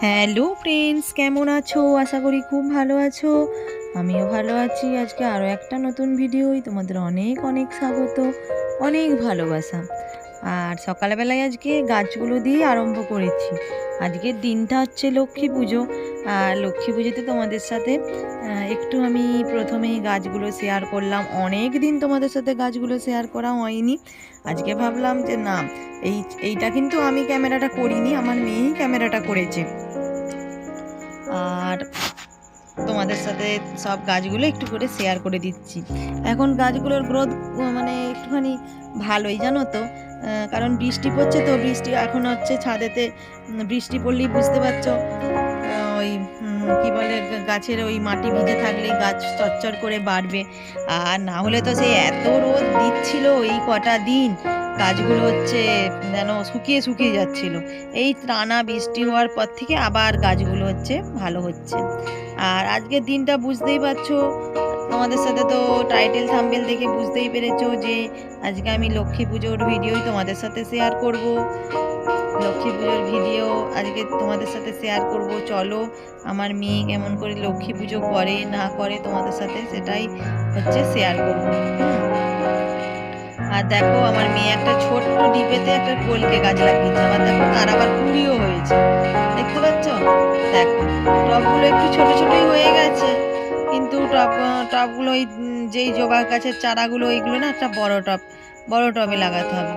Hello friends, কেমন আছো? আশা করি খুব ভালো আছো। আমিও ভালো আছি। আজকে আরও একটা নতুন ভিডিওই তোমাদের অনেক অনেক স্বাগত, অনেক ভালোবাসা। আর সকালবেলায় আজকে গাছগুলো দিয়ে আরম্ভ করেছি। আজকের দিনটা হচ্ছে লক্ষ্মী পুজো। আর লক্ষ্মী পুজোতে তোমাদের সাথে একটু আমি প্রথমেই গাছগুলো শেয়ার করলাম। অনেক দিন তোমাদের সাথে গাছগুলো শেয়ার করা হয়নি। আজকে ভাবলাম যে না, এই, এইটা কিন্তু আমি ক্যামেরাটা করিনি, আমার মেয়েই ক্যামেরাটা করেছে। আর তোমাদের সাথে সব গাছগুলো একটু করে শেয়ার করে দিচ্ছি। এখন গাছগুলোর গ্রোথ মানে একটুখানি ভালোই, জানো তো? কারণ বৃষ্টি পড়ছে তো, বৃষ্টি এখন হচ্ছে ছাদেতে বৃষ্টি পড়লেই বুঝতে পারছ ওই কি বলে, গাছের ওই মাটি ভিজে থাকলে গাছ চচ্চর করে বাড়বে। আর না হলে তো সেই এত রোদ দিচ্ছিল এই কটা দিন, গাছগুলো হচ্ছে যেন শুকিয়ে শুকিয়ে যাচ্ছিল। এই টানা বৃষ্টি হওয়ার পর থেকে আবার গাছগুলো হচ্ছে ভালো হচ্ছে। আর আজকের দিনটা বুঝতেই পারছ, তোমাদের সাথে তো টাইটেল থাম্বেল দেখে বুঝতেই পেরেছ যে আজকে আমি লক্ষ্মী পুজোর ভিডিওই তোমাদের সাথে শেয়ার করব। লক্ষ্মী পুজোর ভিডিও আজকে তোমাদের সাথে শেয়ার করব। চলো, আমার মেয়ে কেমন করে লক্ষ্মী পুজো করে, না করে তোমাদের সাথে সেটাই হচ্ছে শেয়ার করব। আর দেখো, আমার মেয়ে একটা ছোট্ট ডিবেতে একটা কলকে গাছ লাগিয়েছে। আবার দেখো, তার আবার কুড়িও হয়েছে। দেখতে পাচ্ছ? দেখো টবগুলো একটু ছোট ছোটই হয়ে গেছে। কিন্তু টব টবগুলো ওই যেই জবা গাছের চারাগুলো, ওইগুলো না একটা বড় টব বড় টবে লাগাতে হবে।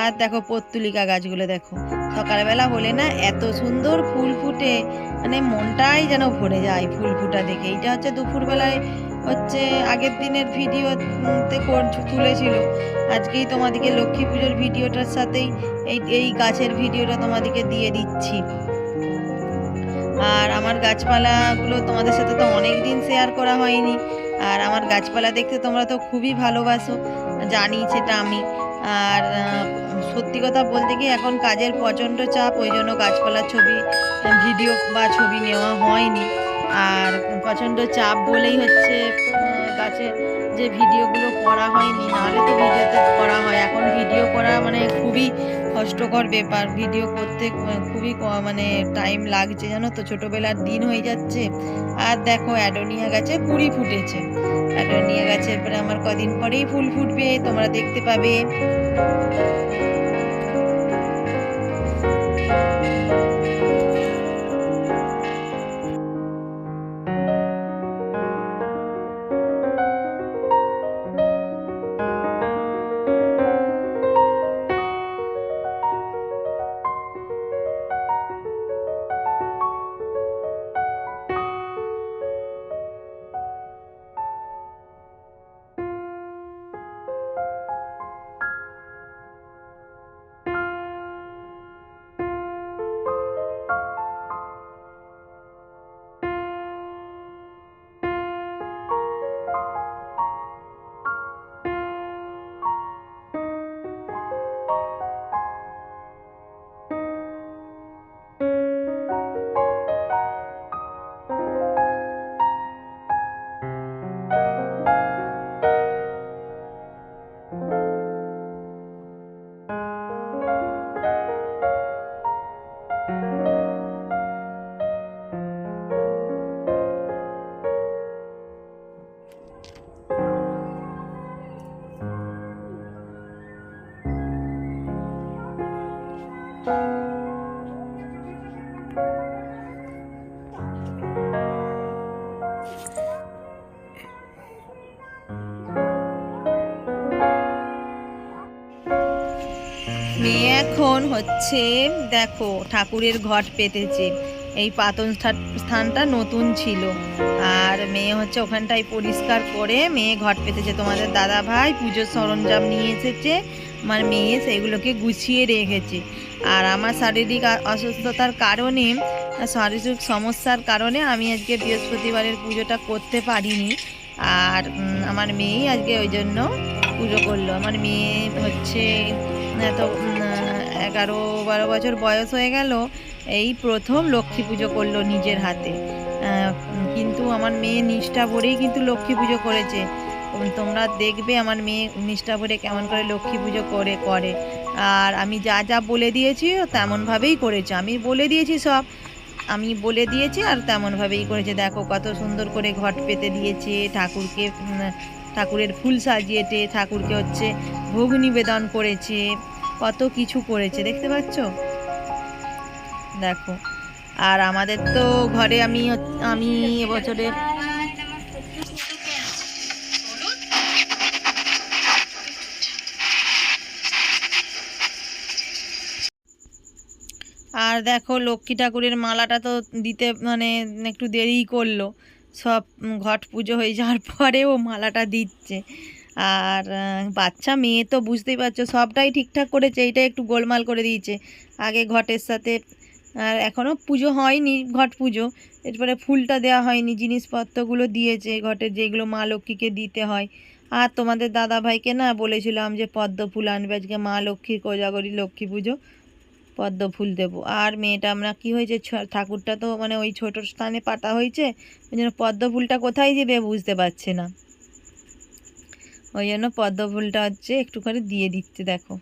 আর দেখো পত্তুলিকা গাছগুলো দেখো। সকালবেলা হলে না এত সুন্দর ফুল ফুটে মানে মনটাই যেন ভরে যায় ফুল ফুটা দেখে। এইটা হচ্ছে দুপুরবেলায় হচ্ছে আগের দিনের ভিডিওতে তুলেছিল। আজকেই তোমাদেরকে লক্ষ্মী পুজোর ভিডিওটার সাথেই এই এই গাছের ভিডিওটা তোমাদেরকে দিয়ে দিচ্ছি। আর আমার গাছপালাগুলো তোমাদের সাথে তো অনেক দিন শেয়ার করা হয়নি। আর আমার গাছপালা দেখতে তোমরা তো খুবই ভালোবাসো। জানি সেটা আমি। আর সত্যি কথা বলতে কি এখন কাজের প্রচণ্ড চাপ, ওই জন্য গাছপালার ছবি, ভিডিও বা ছবি নেওয়া হয়নি। আর প্রচণ্ড চাপ বলেই হচ্ছে গাছের যে ভিডিওগুলো করা হয়নি, নাহলে তো ভিডিওতে করা হয়। এখন ভিডিও করা মানে খুবই কষ্টকর ব্যাপার। ভিডিও করতে খুবই মানে টাইম লাগছে, জানো তো? ছোটোবেলার দিন হয়ে যাচ্ছে। আর দেখো, অ্যাডোনিয়া গাছে কুড়ি ফুটেছে। অ্যাডোনিয়া গাছের পরে আমার কদিন পরেই ফুল ফুটবে, তোমরা দেখতে পাবে। এখন হচ্ছে, দেখো, ঠাকুরের ঘট পেতেছে। এই পাতন স্থানটা নতুন ছিল। আর মেয়ে হচ্ছে ওখানটায় পরিষ্কার করে মেয়ে ঘট পেতেছে। তোমাদের দাদা ভাই পুজোর সরঞ্জাম নিয়ে এসেছে, আমার মেয়ে সেগুলোকে গুছিয়ে রেখেছে। আর আমার শারীরিক অসুস্থতার কারণে, শারীরিক সমস্যার কারণে আমি আজকে বৃহস্পতিবারের পুজোটা করতে পারিনি। আর আমার মেয়েই আজকে ওই জন্য পুজো করল। আমার মেয়ে হচ্ছে, এত এগারো, বারো বছর বয়স হয়ে গেল, এই প্রথম লক্ষ্মী পুজো করল নিজের হাতে। কিন্তু আমার মেয়ে নিষ্ঠা ভরেই কিন্তু লক্ষ্মী পুজো করেছে। তোমরা দেখবে আমার মেয়ে নিষ্ঠা ভরে কেমন করে লক্ষ্মী পুজো করে করে। আর আমি যা যা বলে দিয়েছি তেমনভাবেই করেছে। আমি বলে দিয়েছি সব। আমি বলে দিয়েছি আর তেমনভাবেই করেছে। দেখো কত সুন্দর করে ঘট পেতে দিয়েছে, ঠাকুরকে ঠাকুরের ফুল সাজিয়েছে, ঠাকুরকে হচ্ছে ভোগ নিবেদন করেছে। কত কিছু করেছে, দেখতে পাচ্ছ? দেখো, আর আমাদের তো ঘরে আমি আমি এবছরে আর দেখো, লক্ষ্মী ঠাকুরের মালাটা তো দিতে মানে একটু দেরিই করল। সব ঘট পুজো হয়ে যাওয়ার পরেও মালাটা দিচ্ছে। আর বাচ্চা, মেয়ে তো বুঝতেই পারছ, সবটাই ঠিকঠাক করেছে এইটা একটু গোলমাল করে দিয়েছে। আগে ঘটের সাথে, আর এখনও পুজো হয়নি ঘট পুজো, এরপরে ফুলটা দেওয়া হয়নি, জিনিসপত্রগুলো দিয়েছে ঘটের, যেগুলো মা লক্ষ্মীকে দিতে হয়। আর তোমাদের দাদা ভাইকে না বলেছিলাম যে পদ্ম ফুল আনবে, আজকে মা লক্ষ্মীর কোজাগরি লক্ষ্মী পুজো, পদ্ম ফুল দেবো। আর মেয়েটা আমরা কি হয়েছে ঠাকুরটা তো মানে ওই ছোট স্থানে পাতা হয়েছে, ওই জন্য পদ্ম ফুলটা কোথায় দেবে বুঝতে পারছে না। ওই জন্য পদ্ম ফুলটা হচ্ছে একটু করে দিয়ে দিচ্ছে, দেখো।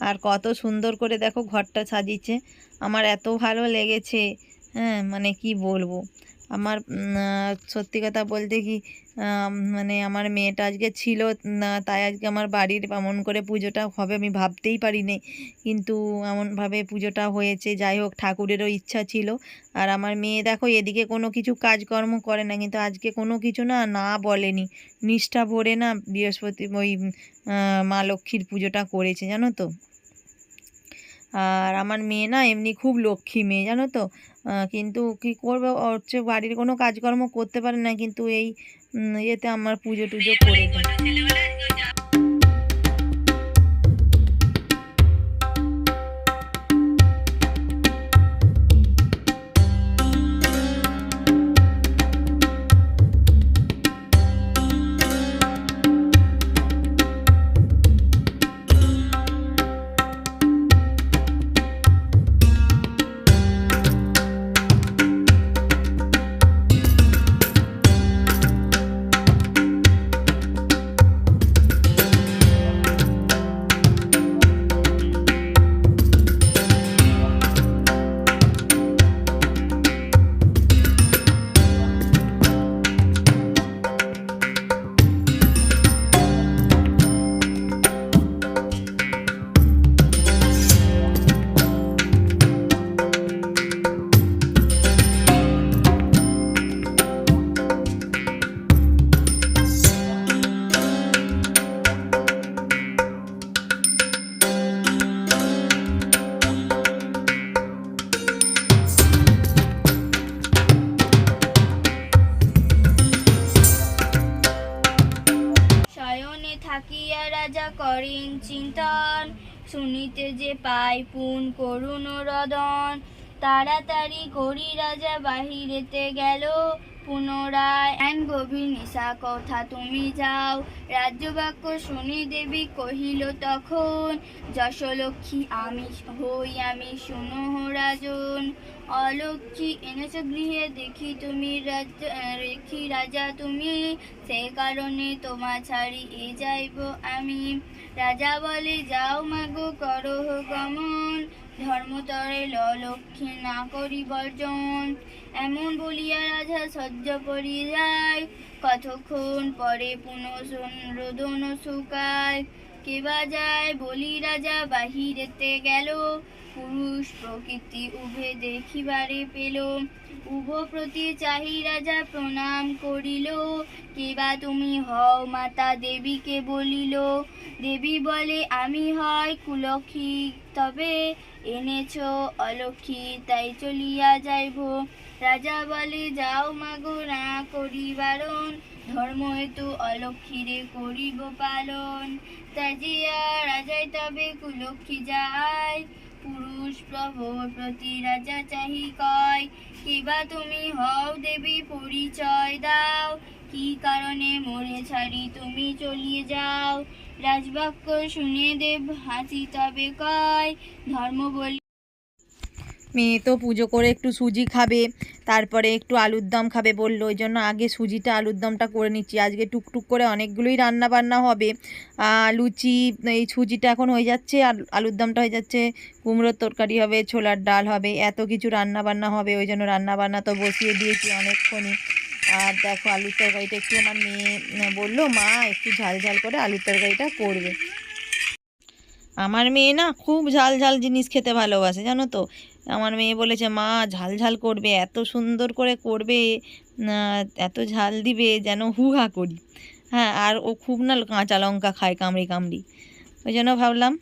আর কত সুন্দর করে দেখো ঘরটা সাজিয়েছে। আমার এত ভালো লেগেছে হ্যাঁ মানে কি বলব? আমার সত্যি কথা বলতে কি মানে আমার মেয়েটা আজকে ছিল তাই আজকে আমার বাড়ির এমন করে পুজোটা হবে আমি ভাবতেই পারিনি। কিন্তু এমনভাবে পুজোটা হয়েছে, যাই হোক, ঠাকুরেরও ইচ্ছা ছিল। আর আমার মেয়ে দেখো, এদিকে কোনো কিছু কাজকর্ম করে না, কিন্তু আজকে কোনো কিছু না না বলেনি। নিষ্ঠা ভরে না বৃহস্পতি, ওই মা লক্ষ্মীর পুজোটা করেছে, জানো তো? আর আমার মেয়ে না, এমনি খুব লক্ষ্মী মেয়ে, জানো তো? কিন্তু কি করবে? হচ্ছে বাড়ির কোনো কাজকর্ম করতে পারে না, কিন্তু এই এতে আমার পুজো টুজো করে করেন চিন্তন, শুনিতে যে পাই পুন করুণ রদন। তাড়াতাড়ি করি রাজা বাহিরেতে গেল, পুনরায় এন গভীর নিশা কথা তুমি যাও। রাজ্যবাক্য শুনি দেবী কহিল তখন, যশলক্ষ্মী, আমি হই, আমি শুনো রাজন। অলক্ষ্মী, এনেছ গৃহে, দেখি তুমি রাজা রেখি রাজা তুমি। সে কারণে তোমা ছাড়ি এ যাইব আমি। রাজা বলে, যাও মাগো, করো গমন। ধর্মতরে লক্ষ্মী না করি বর্জন। এমন বলিয়া রাজা সহ্য করি যায়। কতক্ষণ পরে পুনঃ রোদন শুকায়। কেবা যায় বলি, রাজা, বাহিরেতে গেল। পুরুষ প্রকৃতি উভে দেখিবারে পেল। উভ প্রতি চাহি রাজা প্রণাম করিল। কেবা তুমি হও মাতা দেবীকে বলিল। দেবী বলে, আমি হয় কুলক্ষী, তবে এনেছ অলক্ষী, তাই চলিয়া যাইব। রাজা বলে, যাও মাগো, না করি বারণ ধর্ম হেতু অলক্ষীরে করিব পালন। তাজিয়া রাজাই তবে কুলক্ষী যায়। পুরুষ প্রভুর প্রতি রাজা চাহি কয়। কিবা তুমি হও দেবী, পরিচয় দাও। কি কারণে মরে ছাড়ি তুমি চলিয়ে যাও। রাজবাক্য শুনে দেব হাসি তবে কয়। ধর্ম বলি মেয়ে তো পুজো করে একটু সুজি খাবে, তারপরে একটু আলুর দম খাবে বলল, ওই জন্য আগে সুজিটা, আলুর দমটা করে নিচ্ছি। আজকে টুকটুক করে অনেকগুলোই রান্না বান্না হবে লুচি, এই সুজিটা এখন হয়ে যাচ্ছে, আর আলুর দমটা হয়ে যাচ্ছে, কুমড়োর তরকারি হবে, ছোলার ডাল হবে, এত কিছু রান্না বান্না হবে, ওই জন্য রান্না বান্না তো বসিয়ে দিয়েছি অনেকক্ষণই। আর দেখো আলুর তরকারিটা একটু আমার মেয়ে বলল, মা, একটু ঝাল ঝাল করে আলুর তরকারিটা করবে। আমার মেয়ে না খুব ঝাল ঝাল জিনিস খেতে ভালোবাসে, জানো তো? আমার মেয়ে বলেছে, মা ঝাল ঝাল করবে, এত সুন্দর করে করবে এত ঝাল দিবে যেন হুহা করি। হ্যাঁ আর ও খুব না কাঁচা লঙ্কা খায় কামড়ি কামড়ি। ওই জন্য ভাবলাম,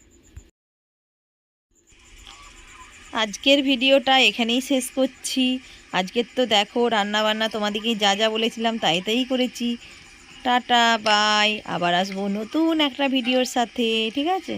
আজকের ভিডিওটা এখানেই শেষ করছি। আজকের তো দেখো রান্না বান্না তোমাদেরকে যা যা বলেছিলাম তাই তাই করেছি। Tata, bye. আবার আসব নতুন একটা ভিডিওর সাথে, ঠিক আছে?